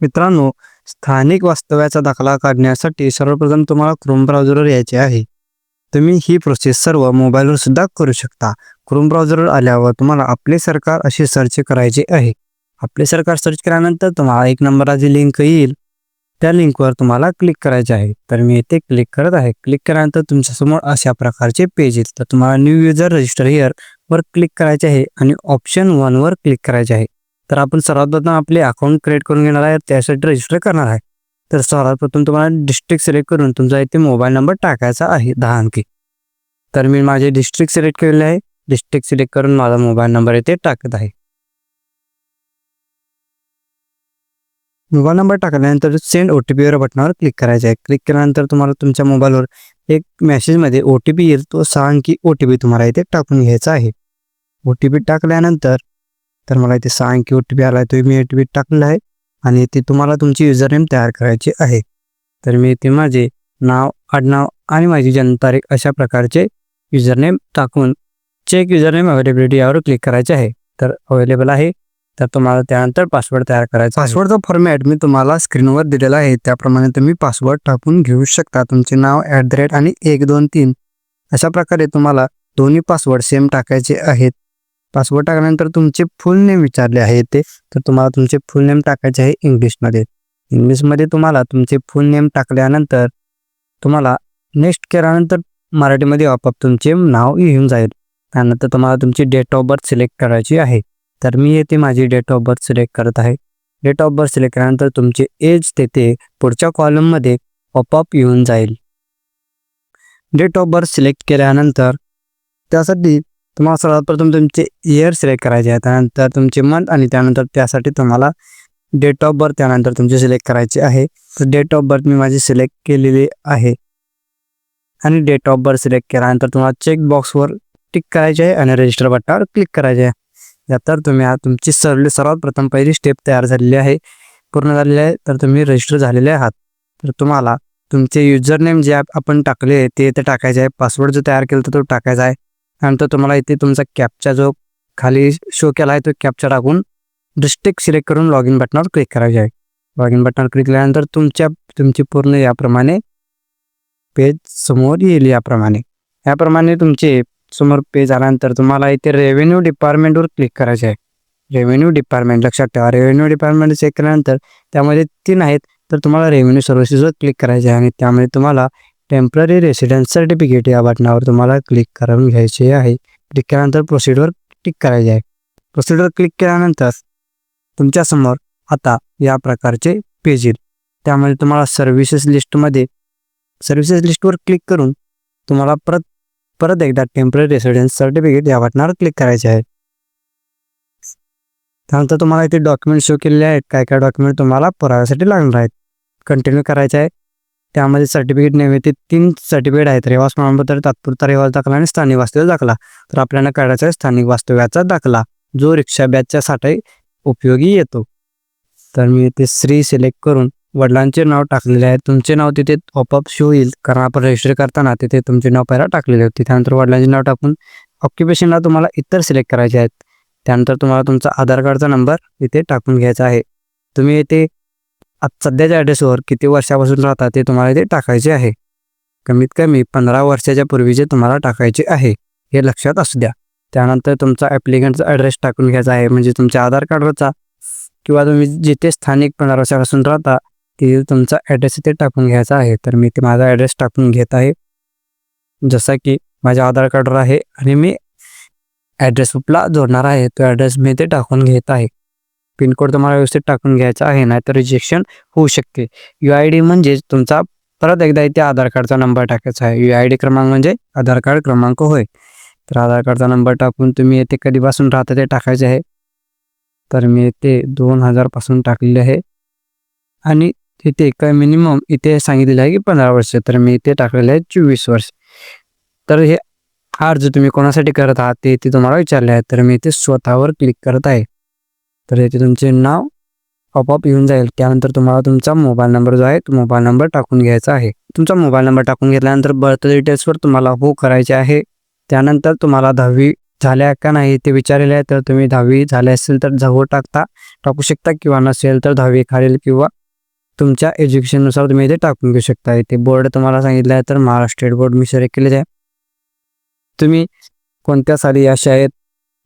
मित्रांनो स्थानिक वास्तव्याचा दाखला काढण्यासाठी सर्वप्रथम तुम्हाला क्रोम ब्राउझरवर यायचे आहे. तुम्ही ही प्रोसेस सर्व मोबाईलवर सुद्धा करू शकता. क्रोम ब्राउझरवर आल्यावर तुम्हाला आपले सरकार असे सर्च करायचे आहे. आपले सरकार सर्च केल्यानंतर तुम्हाला एक नंबराची लिंक येईल. त्या लिंकवर तुम्हाला क्लिक करायचे आहे. तर मी इथे क्लिक करत आहे. क्लिक केल्यानंतर तुमच्यासमोर अशा प्रकारचे पेज येईल तर तुम्हाला न्यू युजर रजिस्टर हिअर वर क्लिक करायचे आहे आणि ऑप्शन वनवर क्लिक करायचे आहे. तर आपण सर्वात प्रथम आपले अकाउंट क्रिएट करून घेणार आहे त्यासाठी रजिस्टर करणार आहे. तर सर्वात प्रथम तुम्हाला डिस्ट्रिक्ट सिलेक्ट करून तुमचा इथे मोबाईल नंबर टाकायचा आहे दहा अंकी. तर मी माझे डिस्ट्रिक्ट सिलेक्ट केलेले आहे. डिस्ट्रिक्ट सिलेक्ट करून माझा मोबाईल नंबर इथे टाकत आहे. मोबाईल नंबर टाकल्यानंतर सेंड ओ टी पीवर बटनावर क्लिक करायचं आहे. क्लिक केल्यानंतर तुम्हाला तुमच्या मोबाईलवर एक मेसेजमध्ये ओ टी पी येईल तो सहा अंकी ओ टी पी तुम्हाला इथे टाकून घ्यायचा आहे. ओ टी पी टाकल्यानंतर तर मला इथे सहा अंकी ओ टी पी आला आहे तो मी ओ टी पी टाकलेला आहे. आणि इथे तुम्हाला तुमची युजर नेम तयार करायची आहे. तर मी इथे माझे नाव आडनाव आणि माझी जन्मतारीख अशा प्रकारचे युजरनेम टाकून चेक युजरनेम अवेलेबिलिटी यावर क्लिक करायचे आहे. तर अवेलेबल आहे. तर तुम्हाला त्यानंतर पासवर्ड तयार करायचा पासवर्डचा फॉर्मॅट मी तुम्हाला स्क्रीनवर दिलेला आहे. त्याप्रमाणे तुम्ही पासवर्ड टाकून घेऊ शकता. तुमचे नाव ॲट द रेट आणि एक दोन तीन अशा प्रकारे तुम्हाला दोन्ही पासवर्ड सेम टाकायचे आहेत. पासवर्ड टाकल्यानंतर तुमचे फुल नेम विचारले आहे ते तर तुम्हाला तुमचे फुल नेम टाकायचे आहे इंग्लिशमध्ये इंग्लिशमध्ये तुम्हाला तुमचे फुल नेम टाकल्यानंतर तुम्हाला नेक्स्ट केल्यानंतर मराठीमध्ये आपोआप तुमचे नाव येऊन जाईल. त्यानंतर तुम्हाला तुमची डेट ऑफ बर्थ सिलेक्ट करायची आहे. तर मी येथे माझी डेट ऑफ बर्थ सिलेक्ट करत आहे. डेट ऑफ बर्थ सिलेक्ट केल्यानंतर तुमचे एज तेथे पुढच्या कॉलममध्ये आपोआप येऊन जाईल. डेट ऑफ बर्थ सिलेक्ट केल्यानंतर त्यासाठी तुम्हाला सर्वात प्रथम तुमचे इयर सिलेक्ट करायचे आहे त्यानंतर तुमचे मंथ आणि त्यानंतर त्यासाठी तुम्हाला डेट ऑफ बर्थ त्यानंतर तुमचे सिलेक्ट करायचे आहे. तर डेट ऑफ बर्थ मी माझी सिलेक्ट केलेली आहे. आणि डेट ऑफ बर्थ सिलेक्ट केल्यानंतर तुम्हाला चेक बॉक्सवर टिक करायचे आहे आणि रजिस्टर बटनावर क्लिक करायचे आहे. तर तुम्ही तुमची सर्व सर्वात प्रथम पहिली स्टेप तयार झालेली आहे. पूर्ण झालेली आहे तर तुम्ही रजिस्टर झालेले आहात. तर तुम्हाला तुमचे युजर नेम जे आपण टाकले ते इथे टाकायचे आहे. पासवर्ड जो तयार केला तो टाकायचा आहे. नंतर तुम्हाला इथे तुमचा कॅपचा जो खाली शो केला आहे तो कॅपचा टाकून डिस्ट्रिक्ट सिलेक्ट करून लॉग इन बटनावर क्लिक करायचे आहे. लॉग इन बटनावर क्लिक केल्यानंतर तुमच्या तुमची पूर्ण याप्रमाणे पेज समोर येईल याप्रमाणे. याप्रमाणे तुमचे समोर पेज आल्यानंतर तुम्हाला इथे रेव्हेन्यू डिपार्टमेंटवर क्लिक करायचे आहे. रेव्हेन्यू डिपार्टमेंट लक्षात ठेवा. रेव्हेन्यू डिपार्टमेंट चेक केल्यानंतर त्यामध्ये तीन आहेत तर तुम्हाला रेव्हेन्यू सर्व्हिसेसवर क्लिक करायचे आहे आणि त्यामध्ये तुम्हाला टेंपररी रेसिडेन्स सर्टिफिकेट या बटनावर तुम्हाला क्लिक करून घ्यायचे आहे. क्लिक केल्यानंतर प्रोसिडवर क्लिक करायचे आहे. प्रोसिडवर क्लिक केल्यानंतर तुमच्यासमोर आता या प्रकारचे पेज येईल. त्यामध्ये तुम्हाला सर्व्हिसेस लिस्टमध्ये सर्व्हिसेस लिस्टवर क्लिक करून तुम्हाला परत परत एकदा टेंपररी रेसिडेन्स सर्टिफिकेट या बटनावर क्लिक करायचे आहे. त्यानंतर तुम्हाला इथे डॉक्युमेंट शो केलेले आहेत. काय काय डॉक्युमेंट तुम्हाला पुराव्यासाठी लागणार आहेत. कंटिन्यू करायचे आहे. त्यामध्ये सर्टिफिकेट नेहमी ते तीन सर्टिफिकेट आहेत. रेवास प्रमाणपत्र तात्पुरता रेवास दाखला आणि स्थानिक वास्तव्य दाखला. तर आपल्याला काढायचा आहे स्थानिक वास्तव्याचा दाखला जो रिक्षा बॅचच्या साठी उपयोगी येतो. तर मी इथे श्री सिलेक्ट करून वडिलांचे नाव टाकलेले आहे. तुमचे नाव तिथे ऑपअप शो येईल कारण आपण रजिस्टर करताना तिथे तुमचे नाव पहिला टाकलेले होते. त्यानंतर वडिलांचे नाव टाकून ऑक्युपेशनला तुम्हाला इतर सिलेक्ट करायचे आहेत. त्यानंतर तुम्हाला तुमचा आधार कार्डचा नंबर इथे टाकून घ्यायचा आहे. तुम्ही इथे सध्याच्या ॲड्रेसवर किती वर्षापासून राहता ते तुम्हाला इथे टाकायचे आहे. कमीत कमी पंधरा वर्षाच्या पूर्वीचे तुम्हाला टाकायचे आहे हे लक्षात असू द्या. त्यानंतर तुमचा ॲप्लिकंटचा ॲड्रेस टाकून घ्यायचा आहे म्हणजे तुमच्या आधार कार्डवरचा किंवा तुम्ही जिथे स्थानिक पंधरा वर्षापासून राहता तिथे तुमचा ॲड्रेस इथे टाकून घ्यायचा आहे. तर मी ते माझा ॲड्रेस टाकून घेत आहे. जसा की माझ्या आधार कार्डवर आहे आणि मी ॲड्रेस बुकला जोडणार आहे. तो ॲड्रेस मी इथे टाकून घेत आहे. पिनकोड तुम्हाला व्यवस्थित टाकून घ्यायचा आहे नाही तर रिजेक्शन होऊ शकते. यू आय डी म्हणजेच तुमचा परत एकदा इथे आधार कार्डचा नंबर टाकायचा आहे. यू आय डी क्रमांक म्हणजे आधार कार्ड क्रमांक होय. तर आधार कार्डचा नंबर टाकून तुम्ही येथे कधीपासून राहता ते टाकायचे आहे? तर मी येथे दोन हजारपासून टाकलेले आहे. आणि तिथे काय मिनिमम इथे सांगितलेलं आहे की पंधरा वर्ष. तर मी इथे टाकलेले आहे चोवीस वर्ष. तर हे अर्ज तुम्ही कोणासाठी करत आहात ते इथे तुम्हाला विचारले आहे. तर मी इथे स्वतःवर क्लिक करत आहे. तर इथे तुमचे नाव आपोआप येऊन जाईल. त्यानंतर तुम्हाला तुमचा मोबाईल नंबर जो आहे तो मोबाईल नंबर टाकून घ्यायचा आहे. तुमचा मोबाईल नंबर टाकून घेतल्यानंतर बर्थ डिटेल्सवर तुम्हाला हो करायचे आहे. त्यानंतर तुम्हाला दहावी झाल्या का नाही ते विचारलेले आहे. तर तुम्ही दहावी झाले असेल तर हो टाकता. टाकू शकता किंवा नसेल तर दहावी खालील किंवा तुमच्या एज्युकेशननुसार तुम्ही इथे टाकून घेऊ शकता. इथे बोर्ड तुम्हाला सांगितलं आहे तर महाराष्ट्र स्टेट बोर्ड मी सिलेक्ट केलेले आहे. तुम्ही कोणत्या साली या शाळेत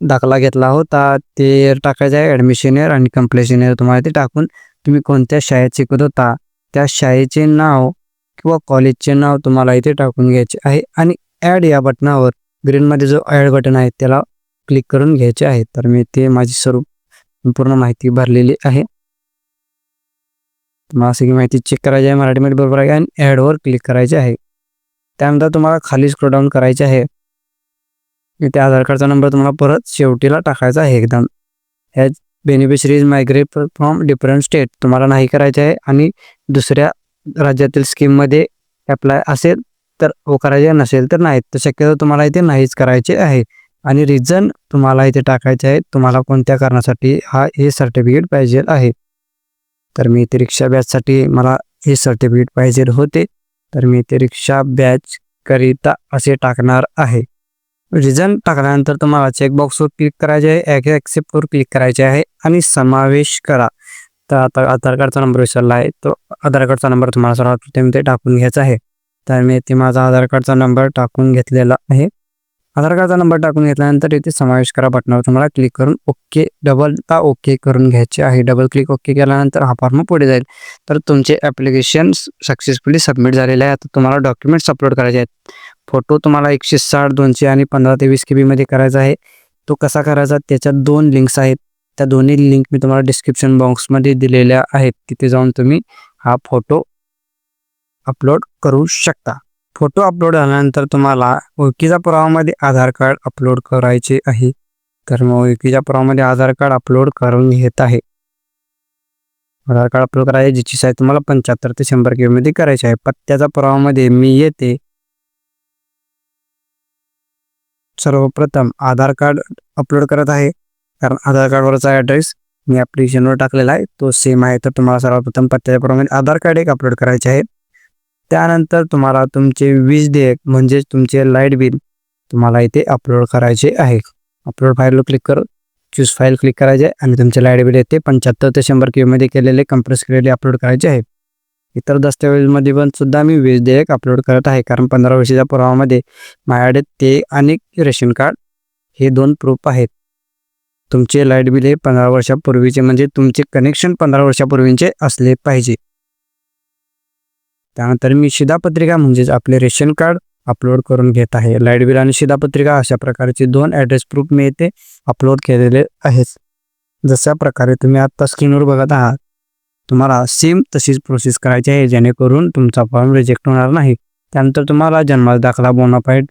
दाखला घेतला होता ते टाकायचं आहे ॲडमिशन इयर आणि कम्प्लेशन इयर तुम्हाला ते टाकून तुम्ही कोणत्या शाळेत शिकत होता त्या शाळेचे नाव किंवा कॉलेजचे नाव तुम्हाला इथे टाकून घ्यायचे आहे. आणि ॲड या बटनावर ग्रीनमध्ये जो ॲड बटन आहे त्याला क्लिक करून घ्यायचे आहे. तर मी ते माझी सर्व पूर्ण माहिती भरलेली आहे. तुम्हाला सगळी माहिती चेक करायची आहे. मराठीमध्ये बरोबर आहे. आणि ॲडवर क्लिक करायचे आहे. त्यानंतर तुम्हाला खाली स्क्रोडाऊन करायचे आहे. इथे आधार कार्डचा नंबर तुम्हाला परत शेवटीला टाकायचा आहे एकदम. ह्याच beneficiaries migrate from different state तुम्हाला नाही करायचे आहे आणि दुसऱ्या राज्यातील स्कीममध्ये अप्लाय असेल तर हो करायचे नसेल तर नाही. तर शक्यतो तुम्हाला इथे नाहीच करायचे आहे. आणि रिझन तुम्हाला इथे टाकायचे आहे तुम्हाला कोणत्या कारणासाठी हा हे सर्टिफिकेट पाहिजे आहे. तर मी इथे रिक्षा बॅचसाठी मला हे सर्टिफिकेट पाहिजे होते. तर मी इथे रिक्षा बॅच करिता असे टाकणार आहे. रिझन टाकल्यानंतर तुम्हाला चेकबॉक्सवर क्लिक करायचे आहे. ॲक्सेप्टवर क्लिक करायचे आहे आणि समावेश करा. तर आता आधार कार्डचा नंबर विसरला आहे. तो आधार कार्डचा नंबर तुम्हाला सर्वात प्रथम ते टाकून घ्यायचा आहे. तर मी ते माझा आधार कार्डचा नंबर टाकून घेतलेला आहे. आधार कार्डचा नंबर टाकून घेतल्यानंतर इथे समावेश करा बटनावर. तुम्हाला क्लिक करून ओके डबलदा ओके करून घ्यायचे आहे. डबल क्लिक ओके केल्यानंतर हा फॉर्म पुढे जाईल. तर तुमचे ॲप्लिकेशन सक्सेसफुली सबमिट झालेले आहे आता तुम्हाला डॉक्युमेंट्स अपलोड करायचे आहेत. फोटो तुम्हाला एकशे साठ दोनशे आणि पंधरा ते वीस के बीमध्ये करायचा आहे. तो कसा करायचा? त्याच्यात दोन लिंक्स आहेत. त्या दोन्ही लिंक मी तुम्हाला डिस्क्रिप्शन बॉक्समध्ये दिलेल्या आहेत. तिथे जाऊन तुम्ही हा फोटो अपलोड करू शकता. फोटो अपलोड झाल्यानंतर तुम्हाला ओळखीच्या पुरावामध्ये आधार कार्ड अपलोड करायचे आहे. तर मग ओळखीच्या पुरावामध्ये आधार कार्ड अपलोड करून घेत आहे. आधार कार्ड अपलोड करायचे ज्याची साईज तुम्हाला पंच्याहत्तर ते शंभर किलोमध्ये करायची आहे. पत्त्याच्या पुरावामध्ये मी येते. सर्वप्रथम आधार कार्ड अपलोड करत आहे. कारण आधार कार्डवरचा ॲड्रेस मी ॲप्लिकेशनवर टाकलेला आहे. तो सेम आहे. तर तुम्हाला सर्वप्रथम पत्त्याच्या पुरावामध्ये आधार कार्ड एक अपलोड करायचे आहे. त्यानंतर तुम्हाला तुमचे वीज देयक म्हणजेच तुमचे लाइट बिल तुम्हाला इथे अपलोड करायचे आहे. अपलोड फाईलवर क्लिक करू चूज फाईल क्लिक करायचे आहे आणि तुमचे लाइट बिल येते पंच्याहत्तर ते शंभर किलोमध्ये केलेले कंप्रेस केलेले अपलोड करायचे आहे. इतर दस्तावेजमध्ये पण सुद्धा मी वीज देयक अपलोड करत आहे कारण पंधरा वर्षाच्या पुरावामध्ये माझ्याकडे ते आणि रेशन कार्ड हे दोन प्रूफ आहेत. तुमचे लाइट बिल हे पंधरा वर्षापूर्वीचे म्हणजे तुमचे कनेक्शन पंधरा वर्षापूर्वीचे असले पाहिजे. त्यानंतर मी शिधापत्रिका म्हणजेच आपले रेशन कार्ड अपलोड करून घेत आहे. लाइट बिल आणि शिधापत्रिका अशा प्रकारचे दोन ॲड्रेस प्रूफ मी येथे अपलोड केलेले आहेत. जशा प्रकारे तुम्ही आत्ता स्क्रीनवर बघत आहात तुम्हाला सेम तशीच प्रोसेस करायची आहे जेणेकरून तुमचा फॉर्म रिजेक्ट होणार नाही. त्यानंतर तुम्हाला जन्माचा दाखला बोनाफाईड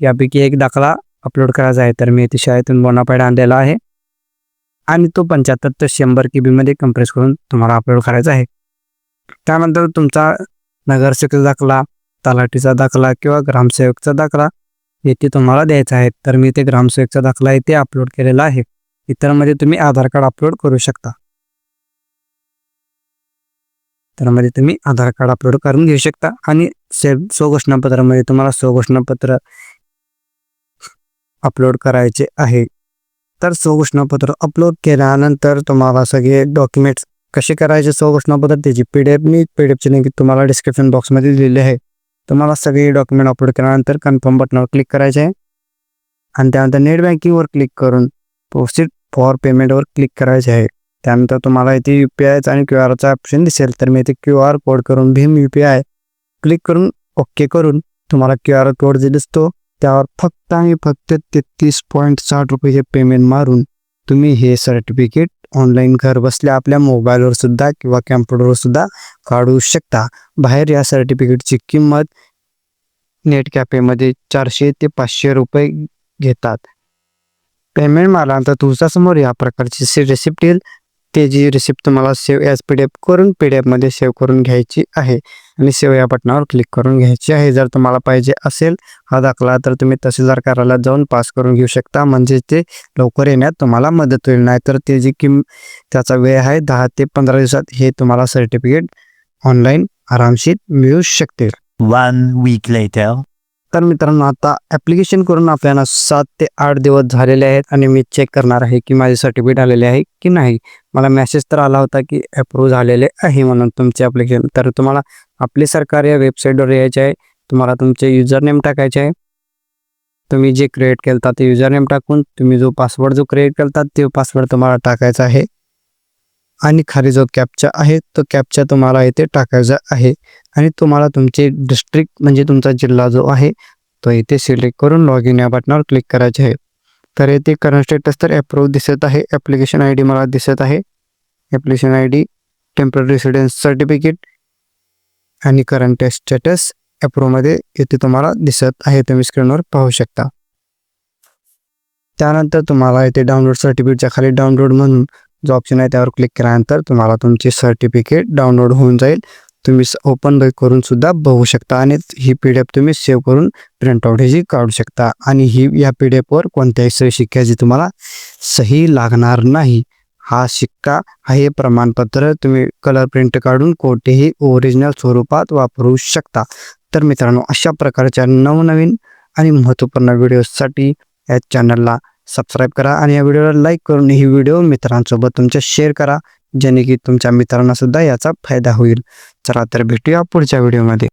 यापैकी एक दाखला अपलोड करायचा आहे तर मी येथे शाळेतून बोनाफाईड आणलेला आहे. आणि तो पंच्याहत्तर ते शंभर के बीमध्ये कम्प्रेस करून तुम्हाला अपलोड करायचा आहे. त्यानंतर तुमचा नगरसेवकचा दाखला तलाठीचा दाखला किंवा ग्रामसेवकचा दाखला येथे तुम्हाला द्यायचा आहे. तर मी ते ग्रामसेवकचा दाखला इथे अपलोड केलेला आहे. इतरमध्ये तुम्ही आधार कार्ड अपलोड करू शकता. तरमध्ये तुम्ही आधार कार्ड अपलोड करून घेऊ शकता आणि से स्वघोषणापत्रामध्ये तुम्हाला स्वघोषणापत्र अपलोड करायचे आहे. तर स्वघोषणापत्र अपलोड केल्यानंतर तुम्हाला सगळे डॉक्युमेंट्स कसे करायचे स्वघोषणापत्र त्याची पी डी एफ मी पी डी एफची लिंक तुम्हाला डिस्क्रिप्शन बॉक्समध्ये दिलेली आहे. तुम्हाला सगळे डॉक्युमेंट अपलोड केल्यानंतर कन्फर्म बटनावर क्लिक करायचे आहे. आणि त्यानंतर नेट बँकिंगवर क्लिक करून प्रोसीड फॉर पेमेंटवर क्लिक करायचे आहे. त्यानंतर तुम्हाला इथे यू पी आयचा आणि क्यू आरचा ऑप्शन दिसेल. तर मी इथे क्यू आर कोड करून भीम यू पी आय क्लिक करून ओके करून तुम्हाला क्यू आर कोड जे दिसतो त्यावर फक्त आणि फक्त तेहतीस पॉईंट साठ रुपये हे पेमेंट मारून तुम्ही हे सर्टिफिकेट ऑनलाईन घर बसल्या आपल्या मोबाईलवर सुद्धा किंवा कॅम्प्युटरवर सुद्धा काढू शकता. बाहेर या सर्टिफिकेटची किंमत नेट कॅफेमध्ये चारशे ते पाचशे रुपये घेतात. पेमेंट मारल्यानंतर तुमच्यासमोर या प्रकारची रिसिप्ट येईल. ते जी रिसिप्ट तुम्हाला save as P D F करून पी डी एफमध्ये सेव्ह करून घ्यायची आहे. आणि सेव्ह या बटनावर क्लिक करून घ्यायची आहे. जर तुम्हाला पाहिजे असेल हा दाखला तर तुम्ही तहसीलदार कार्यालयात जाऊन पास करून घेऊ शकता. म्हणजे ते लवकर येण्यात तुम्हाला मदत होईल. नाही तर ते जी किम त्याचा वेळ आहे दहा ते पंधरा दिवसात हे तुम्हाला सर्टिफिकेट ऑनलाईन आरामशीर मिळू शकते वन वीक लेटर तर मित्रांनो आता ॲप्लिकेशन करून आपल्याला सात ते आठ दिवस झालेले आहेत आणि मी चेक करणार आहे की माझे सर्टिफिकेट आलेले आहे की नाही. मला मेसेज तर आला होता की अप्रूव्ह झालेले आहे म्हणून तुमचे ॲप्लिकेशन तर तुम्हाला आपली सरकार या वेबसाईटवर यायचे आहे. तुम्हाला तुमचे युजर नेम टाकायचे आहे. तुम्ही जे क्रिएट केलता ते युजर नेम टाकून तुम्ही जो पासवर्ड जो क्रिएट केलता ते पासवर्ड तुम्हाला टाकायचा आहे. आणि खाली जो कॅपचा आहे तो कॅपचा तुम्हाला इथे टाकायचा आहे. आणि तुम्हाला तुमचे डिस्ट्रिक्ट म्हणजे तुमचा जिल्हा जो आहे तो इथे सिलेक्ट करून लॉग इन या बटनावर क्लिक करायचे आहे. तर येथे करंट स्टेटस तर अप्रूव्ह दिसत आहे. ॲप्लिकेशन आय डी मला दिसत आहे. Application I D temporary residence certificate आणि करंट स्टेटस ॲप्रूव्हमध्ये येथे तुम्हाला दिसत आहे. तुम्ही स्क्रीनवर पाहू शकता. त्यानंतर तुम्हाला इथे डाउनलोड सर्टिफिकेटच्या खाली डाउनलोड म्हणून जो ऑप्शन आहे त्यावर क्लिक केल्यानंतर तुम्हाला तुमचे सर्टिफिकेट डाउनलोड होऊन जाईल. तुम्ही ओपन करून सुद्धा बघू शकता आणि ही पी डी एफ तुम्ही सेव्ह करून प्रिंटआउट ही काढू शकता. आणि ही या पी डी एफवर कोणत्याही सही शिक्क्याची तुम्हाला सही लागणार नाही. हा शिक्का हे प्रमाणपत्र तुम्ही कलर प्रिंट काढून कोठेही ओरिजिनल स्वरूपात वापरू शकता. तर मित्रांनो अशा प्रकारच्या नवनवीन आणि महत्त्वपूर्ण व्हिडिओसाठी या चॅनलला सबस्क्राईब करा आणि या व्हिडिओला लाईक करून ही व्हिडिओ मित्रांसोबत तुमच्या शेअर करा जेणे की तुमच्या मित्रांना सुद्धा याचा फायदा होईल. चला तर भेटूया पुढच्या व्हिडिओमध्ये.